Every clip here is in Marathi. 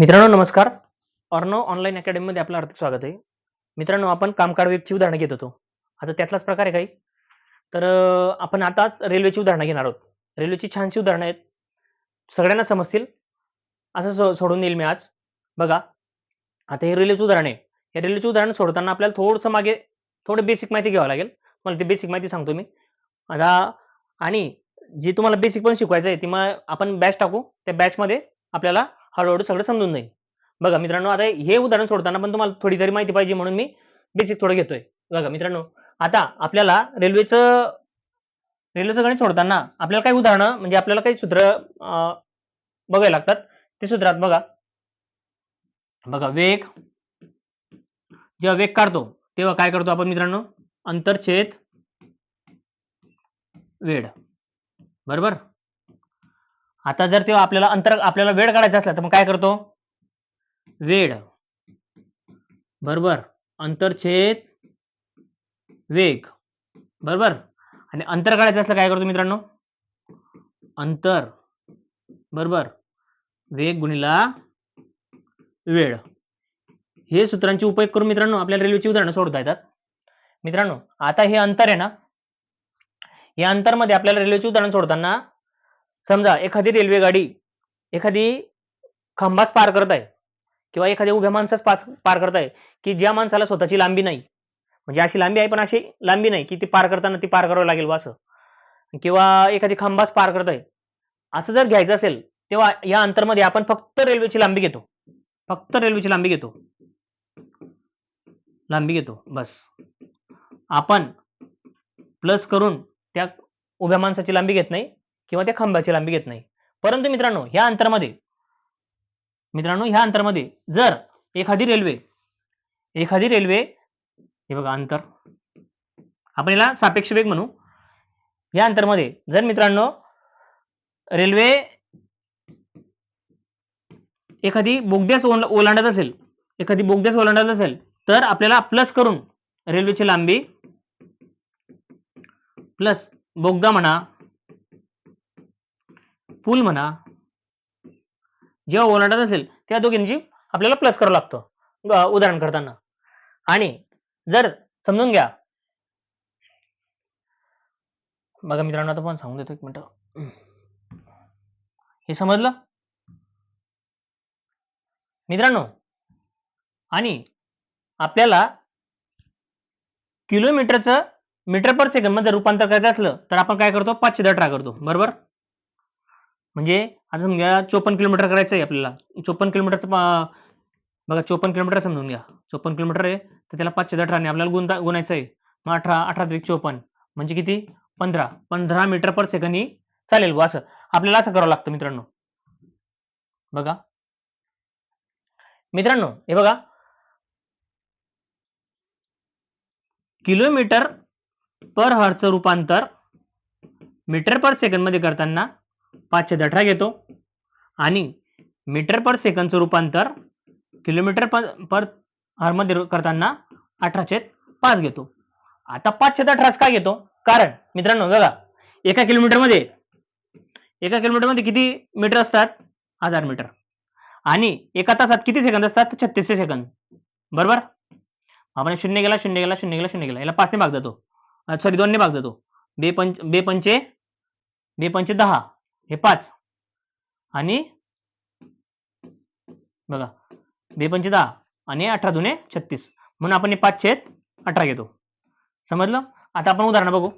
मित्रांनो नमस्कार. अर्णव ऑनलाईन अकॅडमीमध्ये आपलं हार्दिक स्वागत आहे. मित्रांनो आपण कामकाड वेबची उदाहरणं घेत होतो. आता त्यातलाच प्रकार आहे काही. तर आपण आताच रेल्वेची उदाहरणं घेणार आहोत. रेल्वेची छानशी उदाहरणं आहेत. सगळ्यांना समजतील. असं सो सोडून देईल मी आज. बघा. आता हे रेल्वेचं उदाहरण आहे. हे रेल्वेचं उदाहरण सोडताना आपल्याला थोडंसं मागे थोडं बेसिक माहिती घ्यावं लागेल. मला ती बेसिक माहिती सांगतो मी. आता आणि जी तुम्हाला बेसिक पण शिकवायचं आहे ती मग आपण बॅच टाकू. त्या बॅचमध्ये आपल्याला हळूहळू सगळं समजून जाईल. बघा मित्रांनो आता हे उदाहरण सोडताना पण तुम्हाला थोडी तरी माहिती पाहिजे म्हणून मी बेसिक थोडं घेतोय. बघा मित्रांनो आता आपल्याला रेल्वेचं रेल्वेचं गणित सोडताना आपल्याला काही उदाहरणं म्हणजे आपल्याला काही सूत्र बघायला लागतात. ते सूत्रात बघा. बघा वेग जेव्हा वेग काढतो तेव्हा काय करतो आपण मित्रांनो? अंतरछेद वेळ बरोबर? आता जर तेव्हा आपल्याला अंतर आपल्याला वेळ काढायचा असला तर मग काय करतो? वेळ. बरोबर? अंतरछेद वेग. बरोबर? आणि अंतर काढायचं असलं काय करतो मित्रांनो? अंतर. बरोबर? वेग गुणिला वेळ. हे सूत्रांचे उपयोग करून मित्रांनो आपल्याला रेल्वेची उदाहरणं सोडता येतात. मित्रांनो आता हे अंतर आहे ना? या अंतरमध्ये आपल्याला रेल्वेची उदाहरण सोडताना समजा एखादी रेल्वे गाडी एखादी खांबास पार करत आहे किंवा एखाद्या उभ्या माणसास पास पार करत आहे की ज्या माणसाला स्वतःची लांबी नाही म्हणजे अशी लांबी आहे पण अशी लांबी नाही की ती पार करताना ती पार करावं लागेल असं. किंवा एखादी खांबास पार करत आहे असं जर घ्यायचं असेल तेव्हा या अंतरमध्ये आपण फक्त रेल्वेची लांबी घेतो. फक्त रेल्वेची लांबी घेतो. लांबी घेतो बस. आपण प्लस करून त्या उभ्या माणसाची लांबी घेत नाही किंवा त्या खांबाची लांबी घेत नाही. परंतु मित्रांनो ह्या अंतरामध्ये मित्रांनो ह्या अंतरामध्ये जर एखादी रेल्वे एखादी रेल्वे हे बघा अंतर आपण याला सापेक्ष वेग म्हणू. या अंतरमध्ये जर मित्रांनो रेल्वे एखादी बोगद्यास ओलांडत असेल एखादी बोगद्यास ओलांडत असेल तर आपल्याला प्लस करून रेल्वेची लांबी प्लस बोगदा म्हणा पूल म्हणा जेव्हा ओलांडत असेल त्या दोघींची आपल्याला प्लस करावं लागतो. उदाहरण करताना. आणि जर समजून घ्या बघा मित्रांनो आता पण सांगून देतो एक मिनिट. हे समजलं? मित्रांनो आणि आपल्याला किलोमीटरचं मीटर पर सेकंडमध्ये रूपांतर करायचं असलं तर आपण काय करतो? पाचशे दहा करतो. बरोबर? म्हणजे आता समजा चोपन्न किलोमीटर करायचं आहे आपल्याला. चोपन्न किलोमीटरचं पा- बघा चोपन्न किलोमीटर समजून घ्या. चोपन्न किलोमीटर आहे तर त्याला पाचशे अठराने आपल्याला गुणता गुणायचं आहे मग अठरा अठरा तरी चोपन्न. म्हणजे किती? पंधरा. पंधरा मीटर पर सेकंड ही चालेल बुवा असं. आपल्याला असं करावं लागतं मित्रांनो. बघा. मित्रांनो हे बघा. किलोमीटर पर हरचं रूपांतर मीटर पर सेकंडमध्ये करताना पाचशे अठरा घेतो. आणि मीटर पर सेकंदचं रूपांतर किलोमीटर पर पर हरमध्ये करताना अठराशे पाच घेतो. आता पाचशे अठराच का घेतो? कारण मित्रांनो बघा एका किलोमीटरमध्ये एका किलोमीटरमध्ये किती मीटर असतात? हजार मीटर आणि एका तासात किती सेकंद असतात? छत्तीसशे सेकंद बरोबर? आपण शून्य गेला शून्य गेला शून्य गेला शून्य गेला याला पाचने भाग जातो. सॉरी दोनने भाग जातो. बे पंच बे पंचे बे पंचे दहा. हे पाच. आणि बघा बे पंचे दहा आणि अठरा दुने छत्तीस. म्हणून आपण हे पाच छेद अठरा घेतो. समजलं? आता आपण उदाहरण बघू.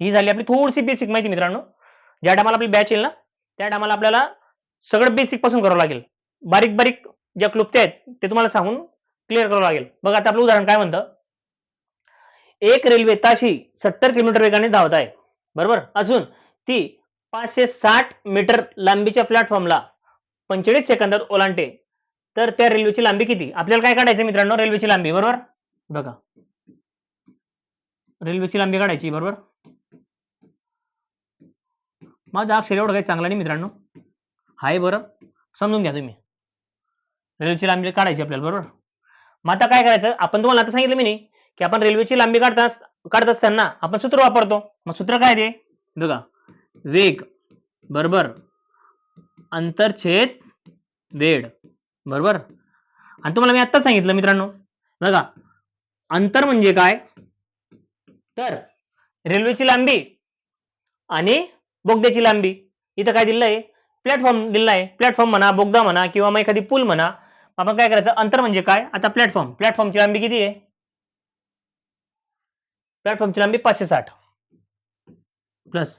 ही झाली आपली थोडीशी बेसिक माहिती मित्रांनो. ज्या टायमाला आपली बॅच येईल ना त्या टायमाला आपल्याला सगळं बेसिकपासून करावं लागेल. बारीक बारीक ज्या क्लुप्त्या आहेत ते तुम्हाला सांगून क्लिअर करावं लागेल. बघा आता आपलं उदाहरण काय म्हणतं? एक रेल्वे ताशी सत्तर किलोमीटर वेगाने धावत आहे. बरोबर? असून ती पाचशे साठ मीटर लांबीच्या प्लॅटफॉर्मला पंचेचाळीस सेकंदात ओलांडते. तर त्या रेल्वेची लांबी किती? आपल्याला काय काढायचं मित्रांनो? रेल्वेची लांबी बरोबर? बघा. रेल्वेची लांबी काढायची बरोबर? माझा अक्षर एवढं काही चांगला नाही मित्रांनो. हाय बरं. समजून घ्या तुम्ही. रेल्वेची लांबी काढायची आपल्याला बरोबर? मग आता काय करायचं? आपण तुम्हाला आता सांगितलं मी नाही की आपण रेल्वेची लांबी काढता काढत असताना आपण सूत्र वापरतो. मग सूत्र काय ते? बघा. वेग बरोबर अंतरछेद वेळ बरोबर? आणि तुम्हाला मी आत्ताच सांगितलं मित्रांनो. बघा. अंतर म्हणजे काय? तर रेल्वेची लांबी आणि बोगद्याची लांबी. इथं काय दिलं आहे प्लॅटफॉर्म दिला आहे प्लॅटफॉर्म म्हणा बोगदा म्हणा किंवा मग एखादी पूल म्हणा आपण काय करायचं? अंतर म्हणजे काय? आता प्लॅटफॉर्म प्लॅटफॉर्मची लांबी किती आहे? प्लॅटफॉर्मची लांबी पाचशे साठ. प्लस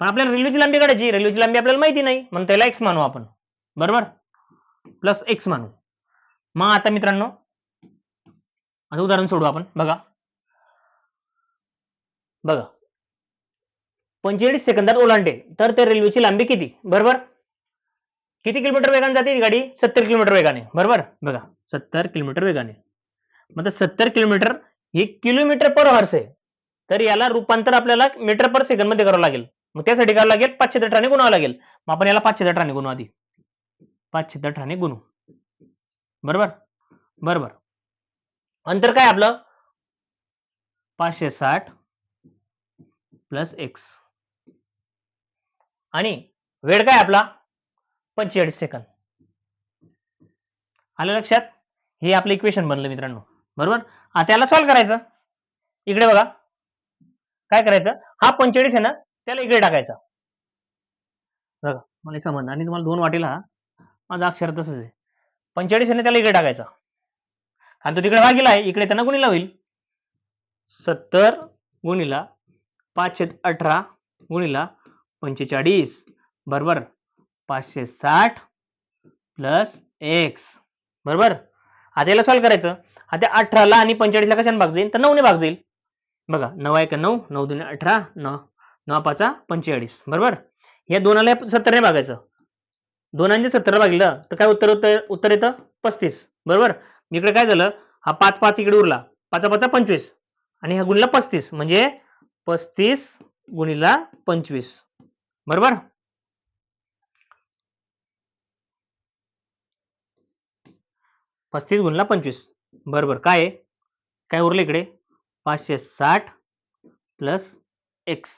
पण आपल्याला रेल्वेची लांबी काढायची. रेल्वेची लांबी आपल्याला माहिती नाही. म्हणून त्याला एक्स मानू आपण. बरोबर? प्लस एक्स मानू. मग आता मित्रांनो आता उदाहरण सोडू आपण. बघा. बघा. पंचेचाळीस सेकंदात ओलांडे तर त्या रेल्वेची लांबी किती? बरोबर? किती किलोमीटर वेगाने जाते ती गाडी? सत्तर किलोमीटर वेगाने. बरोबर? बघा सत्तर किलोमीटर वेगाने. मग सत्तर किलोमीटर हे किलोमीटर पर हर्स आहे. तर याला रूपांतर आपल्याला मीटर पर सेकंडमध्ये करावं लागेल. मग त्यासाठी करावं लागेल? पाचशे दटाने गुणावं लागेल. मग आपण याला पाचशे दटाने गुणू आधी. पाचशे दटाने गुणू. बरोबर? बरोबर. अंतर काय आपलं? पाचशे साठ प्लस एक्स. आणि वेळ काय आपला? पंचेचाळीस सेकंद आलं लक्षात? हे आपलं इक्वेशन बनलं मित्रांनो. बरोबर? आता याला सॉल्व्ह करायचं. इकडे बघा. काय करायचं? हा पंचेचाळीस आहे ना त्याला इकडे टाकायचा. बघा मला समजा आणि तुम्हाला दोन वाटेला हा माझा अक्षर तसंच आहे. पंचेचाळीस आहे ना त्याला इकडे टाकायचा. आणि तो तिकडे भागीला आहे. इकडे त्यांना गुणीला होईल. सत्तर गुणीला पाचशे अठरा गुणीला पंचेचाळीस. बरोबर? पाचशे साठ प्लस एक्स बरोबर? आता याला सॉल्व्ह करायचं. आता अठराला आणि पंचेचाळीसला कशाने भाग जाईल? तर नऊने भाग जाईल. बघा नऊ आहे का नऊ नऊ दोन अठरा नऊ नऊ पाचा पंचेचाळीस. बरोबर? या दोनाला सत्तरने भागायचं. दोनांचे सत्तरला भागलं तर काय उत्तर उत्तर उत्तर येतं? पस्तीस. बरोबर? इकडे काय झालं? हा पाच पाच इकडे उरला. पाचा पाचा पंचवीस. आणि हा गुणीला पस्तीस. म्हणजे पस्तीस गुणिला पंचवीस. बरोबर? पस्तीस गुणला पंचवीस. बरोबर. काय आहे? काय उरलं इकडे? पाचशे साठ प्लस एक्स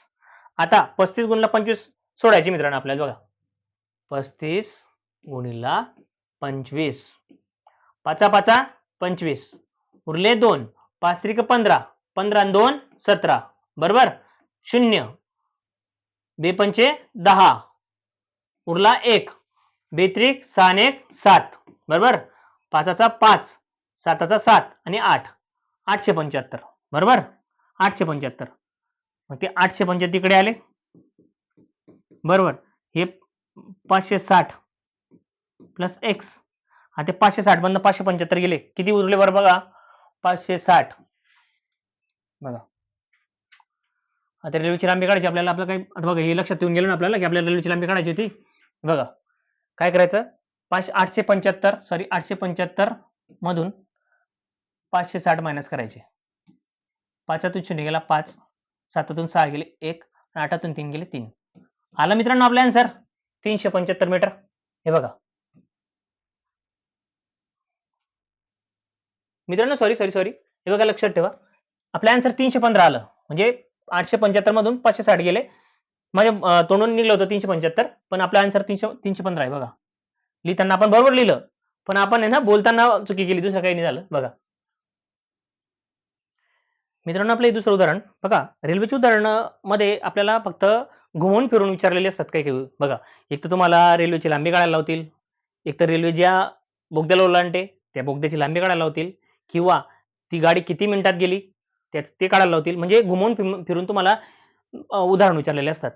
आता पस्तीस गुणला पंचवीस सोडायची मित्रांनो आपल्याला. बघा. पस्तीस गुणिला पंचवीस. पाचा पाचा पंचवीस. उरले दोन. पाच त्रिक पंधरा. पंधरा दोन सतरा. बरोबर? शून्य. बेपंचे दहा. उरला एक. बेत्रिक सहा एक सात. बरोबर? पाचाचा पाच साताचा सात आणि आठ. आठशे पंच्याहत्तर. बरोबर? आठशे पंच्याहत्तर. मग ते आठशे पंच्याहत्तर इकडे आले. बरोबर? हे पाचशे साठ प्लस एक्स आता पाचशे साठ मधनं पाचशे पंच्याहत्तर गेले. किती उरले बरं बघा? पाचशे साठ. बघा. आता रेल्वेची लांबी काढायची. आपल्याला आपलं काही बघा हे लक्षात येऊन गेलं ना आपल्याला की आपल्याला रेल्वेची लांबी काढायची होती. बघा. काय करायचं? पाचशे आठशे पंच्याहत्तर सॉरी आठशे पंच्याहत्तर मधून पाचशे साठ मायनस करायचे. पाचातून शून्य गेला पाच सातातून सहा गेले एक आणि आठातून तीन गेले तीन. आला मित्रांनो आपला आन्सर तीनशे पंच्याहत्तर मीटर हे बघा. मित्रांनो सॉरी सॉरी सॉरी हे बघा लक्षात ठेवा. आपलं आन्सर तीनशे पंधरा आलं. म्हणजे आठशे पंच्याहत्तर मधून पाचशे साठ गेले. माझ्या तोंडून निघलं होतं तीनशे पंच्याहत्तर पण आपलं आन्सर तीनशे तीनशे पंधरा आहे बघा. लिहिताना आपण बरोबर लिहिलं. पण आपण आहे ना बोलताना चुकी केली दुसरं काही नाही झालं. बघा. मित्रांनो आपलं हे दुसरं उदाहरण. बघा रेल्वेची उदाहरणमध्ये आपल्याला फक्त घुमवून फिरून विचारलेले असतात काही काही. बघा एक तर तुम्हाला रेल्वेची लांबी काढायला लावतील. एक तर रेल्वे ज्या बोगद्याला ओलांडते त्या बोगद्याची लांबी काढायला लावतील. किंवा ती गाडी किती मिनिटात गेली त्याच ते काढायला लावतील. म्हणजे घुमवून फिरून- फिरून तुम्हाला उदाहरण विचारलेले असतात.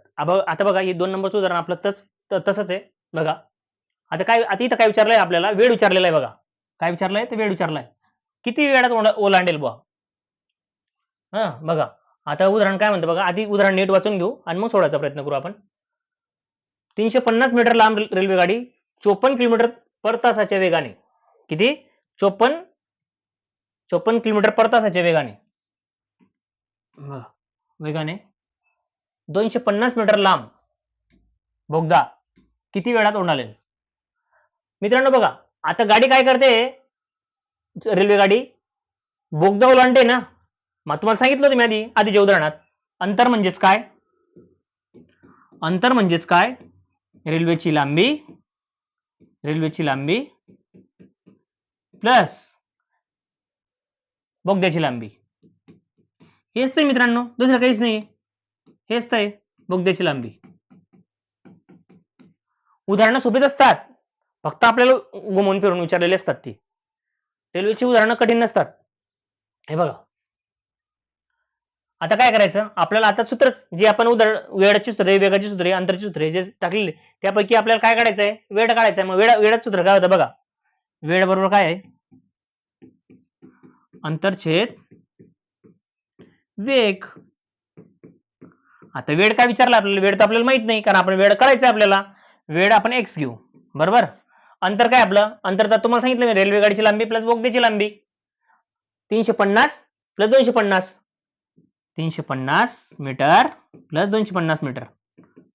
आता बघा हे दोन नंबरचं उदाहरण आपलं तस त- तसंच आहे. बघा. आता काय आता इथं काय विचारलंय आपल्याला? वेळ विचारलेला आहे बघा. काय विचारलंय? ते वेळ विचारलाय. किती वेळात ओला- ओलांडेल बुवा? हा बघा. आता उदाहरण काय म्हणतं बघा? आधी उदाहरण नीट वाचून घेऊ आणि मग सोडायचा प्रयत्न करू आपण. तीनशे पन्नास मीटर लांब रेल- रेल्वे गाडी चोपन्न किलोमीटर पर तासाच्या वेगाने. किती? चोपन्न चोपन्न किलोमीटर पर तासाच्या वेगाने. वेगाने. दोनशे पन्नास मीटर लांब. बोगदा किती वेळात ओलांडेल मित्रांनो बघा आता गाडी काय करते? रेल्वे गाडी बोगदा ओलांडते ना? मग तुम्हाला सांगितलं होतं मी आधी आधीच्या उदाहरणात अंतर म्हणजेच काय? अंतर म्हणजेच काय? रेल्वेची लांबी रेल्वेची लांबी प्लस बोगद्याची लांबी. हेच तर मित्रांनो दुसरं काहीच नाही हेच तर आहे बोगद्याची लांबी. उदाहरणं सोपीच असतात. फक्त आपल्याला घुमवून फिरून विचारलेले असतात ती. रेल्वेची उदाहरणं कठीण नसतात. हे बघा. आता काय करायचं? आपल्याला आता सूत्र जे आपण उदाहरण वेळाची सूत्रे वेगाची सूत्रे अंतरची सूत्रे जे टाकलेले त्यापैकी आपल्याला काय काढायचं आहे? वेळ काढायचा आहे. मग वेळ वेळाचं सूत्र काय होतं बघा. वेळ बरोबर काय आहे? अंतरछेद वेग. आता वेळ काय विचारला आपल्याला? वेळ तर आपल्याला माहीत नाही कारण आपण वेळ काढायचा आहे आपल्याला. वेळ आपण एक्स घेऊ. बरोबर? अंतर काय आपलं? अंतर तर तुम्हाला सांगितलं मी रेल्वे गाडीची लांबी प्लस बोगद्याची लांबी. तीनशे पन्नास प्लस दोनशे पन्नास. तीनशे पन्नास मीटर प्लस दोनशे पन्नास मीटर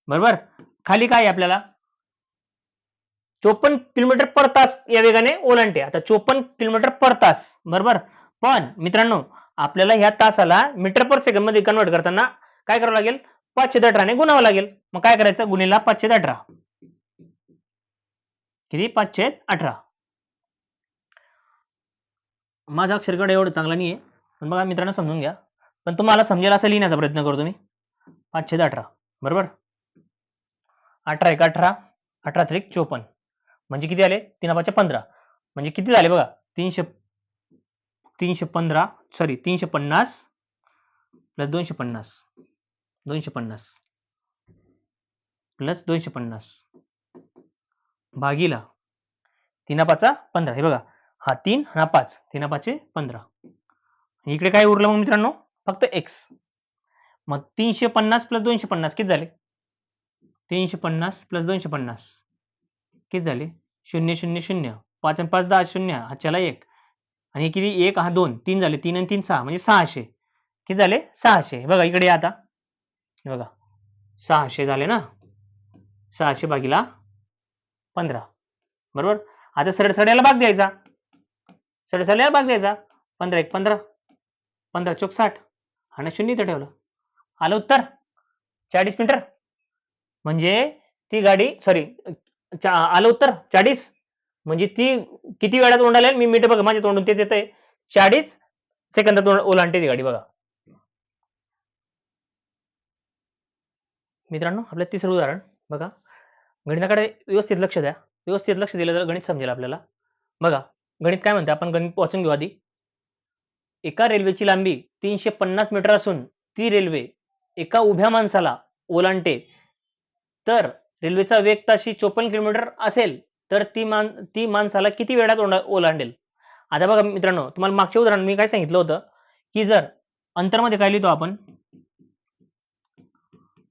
बरोबर? खाली काय आहे आपल्याला? चोपन्न किलोमीटर पर तास या वेगाने ओलांडते. आता चोपन्न किलोमीटर पर तास. बरोबर? पण मित्रांनो आपल्याला ह्या तासाला मीटर पर सेकंडमध्ये कन्वर्ट करताना काय करावं लागेल? पाचशे दटराने गुणावं लागेल. मग काय करायचं? गुन्हेला पाचशे दटरा किती? पाचशे अठरा. माझा अक्षरकडे एवढं चांगला नाही आहे पण बघा मित्रांनो समजून घ्या. पण तुम्हाला समजेल असं लिहिण्याचा प्रयत्न करतो मी पाचशे अठरा. बरोबर? अठरा एक अठरा अठरा त्रिक चोपन्न. म्हणजे किती आले? तीन पाचशे पंधरा. म्हणजे किती झाले बघा? तीनशे तीनशे पंधरा सॉरी तीनशे पन्नास प्लस दोनशे पन्नास. दोनशे पन्नास. प्लस दोनशे पन्नास. भागीला. तीना पाचा पंधरा. हे बघा. हा तीन हा पाच. तीना पाचे पंधरा. इकडे काय उरलं मग मित्रांनो? फक्त एक्स मग तीनशे पन्नास प्लस दोनशे पन्नास किती झाले? तीनशे पन्नास प्लस दोनशे पन्नास. किती झाले? शून्य शून्य शून्य. पाच आणि पाच दहा शून्य. हा चला एक. आणि किती? एक हा दोन. तीन झाले. तीन आणि तीन सहा. म्हणजे सहाशे. किती झाले? सहाशे. बघा इकडे आता. बघा. सहाशे झाले ना? सहाशे भागीला. पंधरा. बरोबर? आता सडसड्याला सरळ्याला भाग द्यायचा. सडसड्याला भाग द्यायचा. पंधरा एक पंधरा. पंधरा चोक साठ. आणि शून्य इथं ठेवलं. आलं उत्तर? चाळीस मीटर म्हणजे ती गाडी सॉरी आलं उत्तर? चाळीस. म्हणजे ती किती वेळात ओंडाले मी मीटर बघा माझ्या तोंडून तेच येतंय. चाळीस सेकंदात ओलांडते ती गाडी बघा. मित्रांनो आपलं तिसरं उदाहरण बघा. गणिताकडे व्यवस्थित लक्ष द्या. व्यवस्थित लक्ष दिलं तर गणित समजेल आपल्याला. बघा गणित काय म्हणते आपण गणित वाचून घेऊ आधी. एका रेल्वेची लांबी तीनशे पन्नास मीटर असून ती रेल्वे एका उभ्या माणसाला ओलांडते. तर रेल्वेचा वेग ताशी चोपन्न किलोमीटर असेल तर ती मान ती माणसाला किती वेळात ओलांडेल? आता बघा मित्रांनो तुम्हाला मागचे उदाहरण मी काय सांगितलं होतं? की जर अंतरमध्ये काय लिहितो आपण?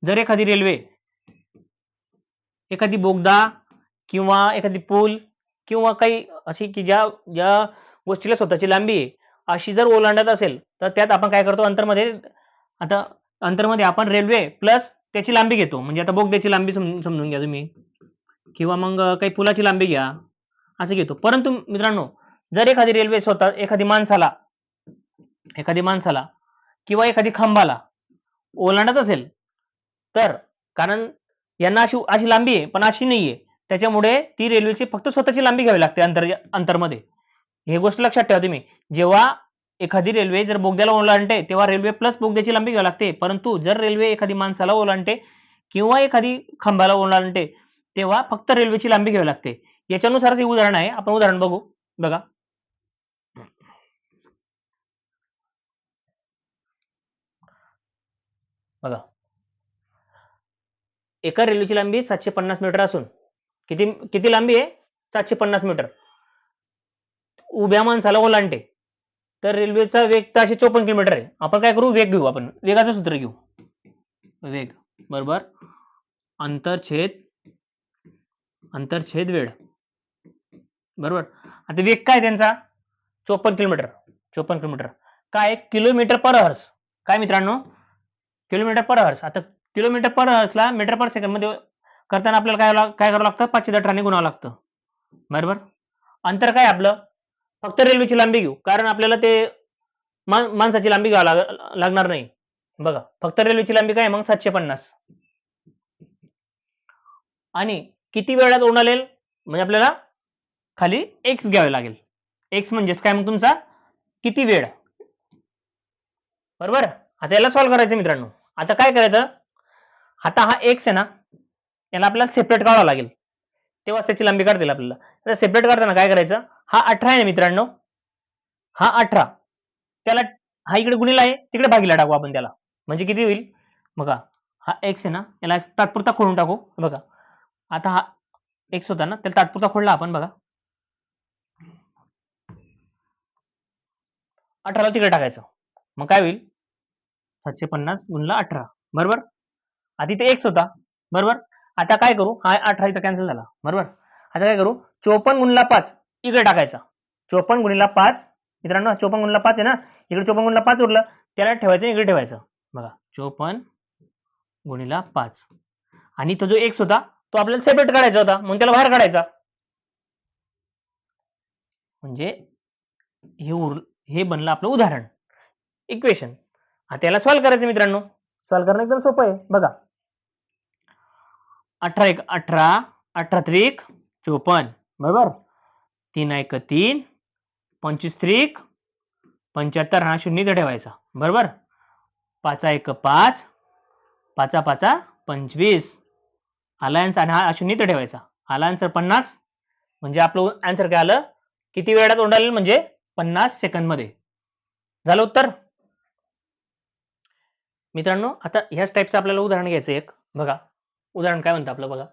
जर एखादी रेल्वे एखादी बोगदा किंवा एखादी पूल किंवा काही अशी की ज्या ज्या गोष्टीला स्वतःची लांबी आहे अशी जर ओलांडत असेल तर त्यात आपण काय करतो? अंतरमध्ये आता अंतरमध्ये आपण रेल्वे प्लस त्याची लांबी घेतो. म्हणजे आता बोगद्याची लांबी सम- समजून घ्या तुम्ही. किंवा मग काही पुलाची लांबी घ्या असं घेतो. परंतु मित्रांनो जर एखादी रेल्वे स्वतः एखादी माणसाला एखादी माणसाला किंवा एखादी खांबाला ओलांडत असेल तर कारण यांना अशी अशी लांबी आहे पण अशी नाहीये. त्याच्यामुळे ती रेल्वेची फक्त स्वतःची लांबी घ्यावी लागते अंतर अंतरमध्ये. हे गोष्ट लक्षात ठेवा तुम्ही. जेव्हा एखादी रेल्वे जर बोगद्याला ओलांडते तेव्हा रेल्वे प्लस बोगद्याची लांबी घ्यावी लागते. परंतु जर रेल्वे एखादी माणसाला ओलांडते किंवा एखादी खांबाला ओलांडते तेव्हा फक्त रेल्वेची लांबी घ्यावी लागते. याच्यानुसारच हे उदाहरण आहे. आपण उदाहरण बघू. बघा. बघा. एका रेल्वेची लांबी सातशे पन्नास मीटर असून किती किती लांबी आहे? सातशे पन्नास मीटर. उभ्या माणसाला ओलांडते. तर रेल्वेचा वेग ताशे चोपन्न किलोमीटर आहे. आपण काय करू? वेग घेऊ. आपण वेगाचं सूत्र घेऊ. वेग. बरोबर? अंतरछेद अंतरछेद वेळ. बरोबर? आता वेग काय त्यांचा? चोपन्न किलोमीटर. चोपन्न किलोमीटर. काय? Kilometre per hours. काय मित्रांनो? Kilometre per hours. आता किलोमीटर पर असला मीटर पर सेकंडमध्ये करताना आपल्याला काय काय करावं लागतं? पाचशे अठराने गुणावं लागतं. बरोबर? अंतर काय आपलं? फक्त रेल्वेची लांबी घेऊ. कारण आपल्याला ते माणसाची लांबी घ्यावी लाग- लागणार नाही. बघा फक्त रेल्वेची लांबी काय मग सातशे पन्नास. आणि किती वेळात ओलांडेल म्हणजे आपल्याला खाली एक्स घ्यावे लागेल. एक्स म्हणजेच काय मग तुमचा? किती वेळ? बरोबर? आता याला सॉल्व्ह करायचं मित्रांनो. आता काय करायचं? आता हा एक्स आहे ना याला आपल्याला सेपरेट काढावा लागेल. तेव्हाच त्याची लांबी काढता येईल आपल्याला. तर सेपरेट काढताना काय करायचं? हा अठरा आहे ना मित्रांनो. हा अठरा. त्याला हा इकडे गुणिला आहे तिकडे भागीला टाकू आपण त्याला. म्हणजे किती होईल? बघा हा एक्स आहे ना याला तात्पुरता खोडून टाकू. बघा. आता हा एक्स होता ना त्याला तात्पुरता खोडला आपण बघा. अठराला तिकडे टाकायचं. मग काय होईल? सातशे पन्नास गुणला अठरा. बरोबर? आधी ते एक्स होता. बरोबर? आता काय करू? हा अठरा इथं कॅन्सल झाला. बरोबर? आता काय करू? चोपन्न गुणला पाच इकडे टाकायचा. चोपन्न गुणीला पाच. मित्रांनो चोपन्न गुणला पाच आहे ना? इकडे चोपन्न गुणला पाच उरलं. त्याला ठेवायचं इकडे ठेवायचं. बघा. चोपन्न गुणीला पाच. आणि तो जो एक्स होता तो आपल्याला सेपरेट काढायचा होता. म्हणून त्याला बाहेर काढायचा. म्हणजे हे उर हे बनलं आपलं उदाहरण. इक्वेशन आता याला सॉल्व्ह करायचं मित्रांनो. सॉल्व्ह करणं एकदम सोपं आहे. बघा. अठरा एक अठरा अठरा त्रिक चोपन्न. बरोबर? तीन एक तीन. पंचवीस त्रिक पंच्याहत्तर. हा शून्य इथं ठेवायचा. बरोबर? पाचा एक पाच. पाचा पाचा पंचवीस. आला आन्सर आणि हा शून्य इथं ठेवायचा. आला आन्सर पन्नास. म्हणजे आपलं आन्सर काय आलं? किती वेळात ओंडालेलं म्हणजे पन्नास सेकंदमध्ये. झालं उत्तर? मित्रांनो आता ह्याच टाईपचं आपल्याला उदाहरण घ्यायचं एक. बघा. उदाहरण काय म्हणतं आपलं बघा.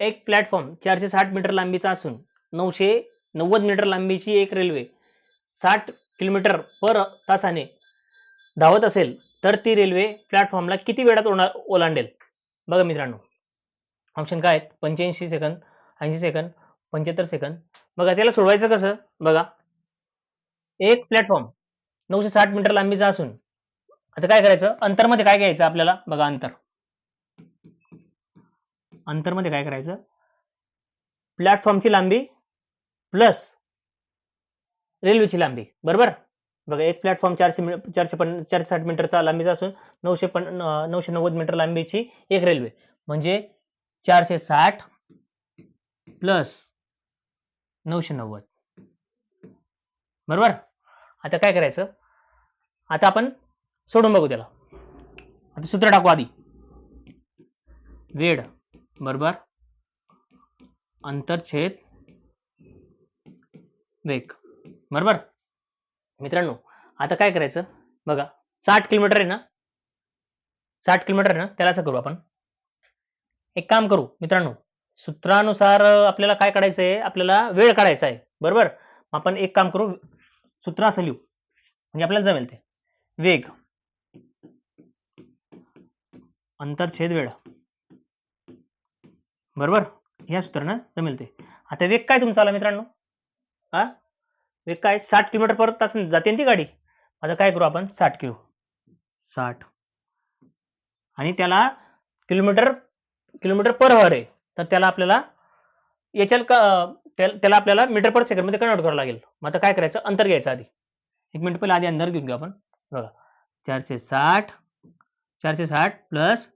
एक प्लॅटफॉर्म चारशे साठ मीटर लांबीचा असून नऊशे नव्वद मीटर लांबीची एक रेल्वे साठ किलोमीटर पर तासाने धावत असेल तर ती रेल्वे प्लॅटफॉर्मला किती वेळात ओला ओलांडेल? बघा मित्रांनो. ऑप्शन काय आहेत? पंच्याऐंशी सेकंद ऐंशी सेकंद पंच्याहत्तर सेकंद बघा त्याला सोडवायचं कसं? बघा. एक प्लॅटफॉर्म नऊशे साठ मीटर लांबीचा असून आता काय करायचं? अंतरमध्ये काय घ्यायचं आपल्याला? बघा अंतर. अंतरमध्ये काय करायचं? प्लॅटफॉर्मची लांबी प्लस रेल्वेची लांबी. बरोबर? बघा एक प्लॅटफॉर्म चारशे मी- चारशे पन चारशे साठ मीटरचा लांबीचा असून नऊशे पन नऊशे नव्वद मीटर लांबीची एक रेल्वे. म्हणजे चारशे साठ प्लस नऊशे नव्वद. बरोबर? आता काय करायचं? आता आपण सोडून बघू त्याला. आता सूत्र टाकू आधी. वेळ. बरोबर? अंतरछेद वेग. बरोबर? मित्रांनो आता काय करायचं? बघा साठ किलोमीटर आहे ना? साठ किलोमीटर आहे ना? त्याला असं करू आपण. एक काम करू मित्रांनो सूत्रानुसार आपल्याला काय काढायचं आहे? आपल्याला वेळ काढायचा आहे. बरोबर? आपण एक काम करू सूत्र असं लिहू. म्हणजे आपल्याला जमेल ते. वेग. अंतरछेद वेळ. बरोबर? ह्या सूत्रानं जमेल ते. आता वेग काय तुमचा आला मित्रांनो? हा? वेग काय? साठ किलोमीटर पर तास जाते ना ती गाडी? आता काय करू आपण? साठ किलो. साठ. आणि त्याला किलोमीटर किलोमीटर पर हवर आहे. तर त्याला आपल्याला याच्यात का त्याला आपल्याला मीटर पर सेकंडमध्ये कन्वर्ट करावं लागेल. मग आता काय करायचं? अंतर घ्यायचं आधी. एक मिनिट पहिले आधी अंतर घेऊन घेऊ आपण. बघा. चारशे साठ चारशे साठ प्लस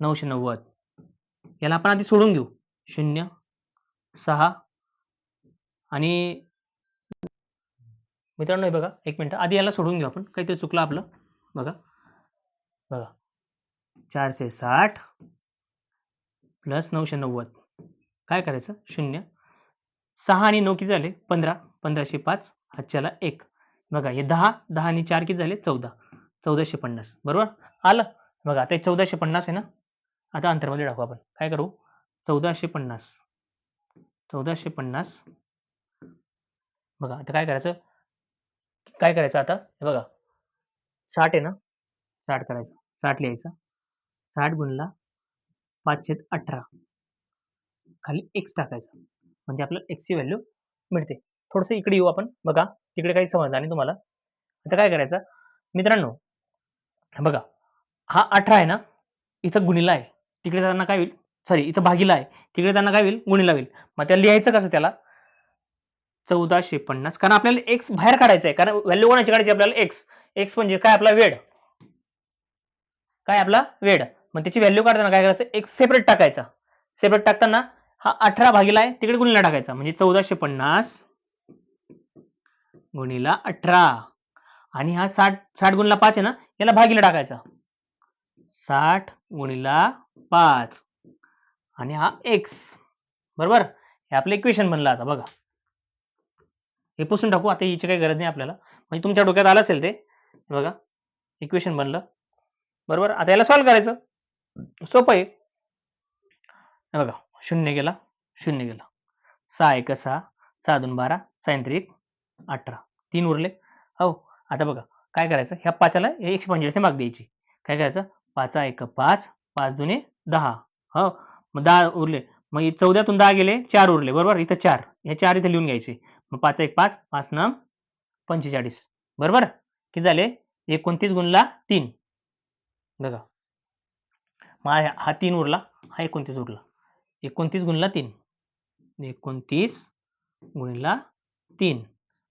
नऊशे नव्वद. याला आपण आधी सोडून घेऊ शून्य सहा आणि मित्रांनो हे बघा एक मिनिट. आधी याला सोडून घेऊ आपण. काहीतरी चुकलं आपलं. बघा. बघा. चारशे साठ प्लस नऊशे नव्वद. काय करायचं? शून्य. सहा आणि नऊ किती झाले? पंधरा. पंधराशे पाच. हातच्याला एक. बघा हे दहा. दहा आणि चार किती झाले? चौदा. चौदाशे पन्नास. बरोबर? आलं? बघा आता चौदाशे पन्नास आहे ना? आता अंतरमध्ये टाकू आपण. काय करू? चौदाशे पन्नास. चौदाशे पन्नास. बघा आता काय करायचं? काय करायचं आता? हे बघा. साठ आहे ना? साठ करायचं. साठ लिहायचं. साठ गुणला पाचशे अठरा. खाली एक्स टाकायचा. म्हणजे आपल्याला एक्सची व्हॅल्यू मिळते. थोडंसं इकडे येऊ आपण. बघा तिकडे काही समजणार नाही तुम्हाला. आता काय करायचं? मित्रांनो बघा हा अठरा आहे ना? इथं गुणिला आहे. तिकडे त्यांना काय होईल? सॉरी इथं भागीला आहे. तिकडे त्यांना काय होईल? गुणीला होईल. मग त्याला लिहायचं कसं त्याला? चौदाशे पन्नास. कारण आपल्याला एक्स बाहेर काढायचं आहे. कारण व्हॅल्यू कोणाची काढायची आपल्याला एक्स एक्स म्हणजे काय? आपला वेळ. काय आपला? वेळ. मग त्याची व्हॅल्यू काढताना काय करायचं? एक्स सेपरेट टाकायचा. सेपरेट टाकताना हा अठरा भागीला आहे. तिकडे गुणीला टाकायचा. म्हणजे चौदाशे पन्नास गुणीला अठरा. आणि हा साठ साठ गुणीला पाच आहे ना? याला भागीला टाकायचा. साठ गुणीला पाच. आणि हा एक्स बरोबर? हे आपलं इक्वेशन बनलं आता बघा. हे पुसून टाकू आता हिची काही गरज नाही आपल्याला. म्हणजे तुमच्या डोक्यात आलं असेल ते बघा. इक्वेशन बनलं. बरोबर? आता याला सॉल्व्ह करायचं. सोपं आहे. बघा शून्य गेला शून्य गेला. सहा एक सहा. सहा दोन बारा. सायंत्रिक अठरा. तीन उरले. हो आता बघा. काय करायचं? ह्या पाचाला एकशे पंचेचाळीस माग द्यायची. काय करायचं? पाचा एक पाच. पाच दुने दहा. हो? मग दहा उरले. मग हे चौद्यातून दहा गेले चार उरले. बरोबर? इथं चार. हे चार इथे लिहून घ्यायचे. मग पाच एक पाच पाच नम पंचेचाळीस. बरोबर? किती झाले? एकोणतीस गुणला तीन. बघा. मग हा- तीन उरला. हा एकोणतीस उरला. एकोणतीस गुणला तीन. एकोणतीस गुणला तीन.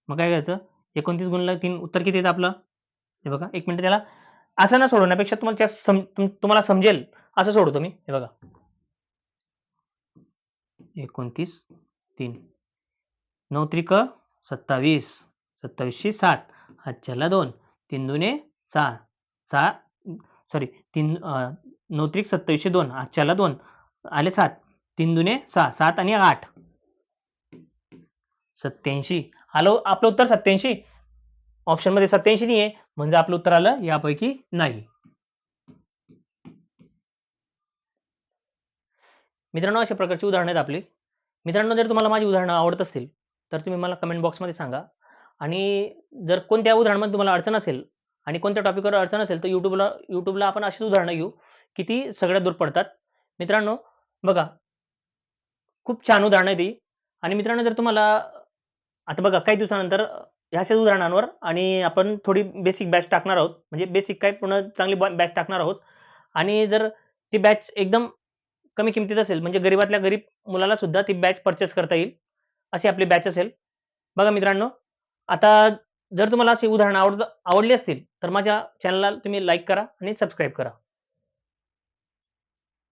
मग काय करायचं? एकोणतीस गुणला तीन. उत्तर किती येतं आपलं? हे बघा. एक मिनटं त्याला. असं ना सोडवण्यापेक्षा तुम्हाला सम तुम्हाला समजेल असं सोडवतो मी हे बघा. एकोणतीस तीन. नऊ त्रिक सत्तावीस. सत्तावीसशे सात हातच्याला दोन. तीन दुने सहा सहा सॉरी तीन नऊ त्रिक सत्तावीसशे दोन. हातच्याला दोन. आले सात. तीन दुने सहा. सात आणि आठ. सत्याऐंशी आलो आपलं उत्तर सत्याऐंशी ऑप्शनमध्ये सत्याऐंशी नाही आहे म्हणजे आपलं उत्तर आलं यापैकी नाही. मित्रांनो अशा प्रकारची उदाहरणं आहेत आपली. मित्रांनो जर तुम्हाला माझी उदाहरणं आवडत असतील तर तुम्ही मला कमेंट बॉक्समध्ये सांगा. आणि जर कोणत्या उदाहरणामध्ये तुम्हाला अडचण असेल आणि कोणत्या टॉपिकवर अडचण असेल तर यूट्यूबला यूट्यूबला आपण अशीच उदाहरणं घेऊ की ती सगळ्यात दूर पडतात. मित्रांनो बघा. खूप छान उदाहरणं आहे ती आणि मित्रांनो जर तुम्हाला आता बघा काही दिवसानंतर ह्या अशाच उदाहरणांवर आणि आपण थोडी बेसिक बॅच टाकणार आहोत. म्हणजे बेसिक काय पूर्ण चांगली बॅच टाकणार आहोत. आणि जर ती बॅच एकदम कमी किमतीत असेल म्हणजे गरीबातल्या गरीब मुलाला सुद्धा ती बॅच परचेस करता येईल अशी आपली बॅच असेल. बघा मित्रांनो आता जर तुम्हाला अशी उदाहरणं आवड आवडली असतील तर माझ्या चॅनलला तुम्ही लाईक करा आणि सबस्क्राईब करा.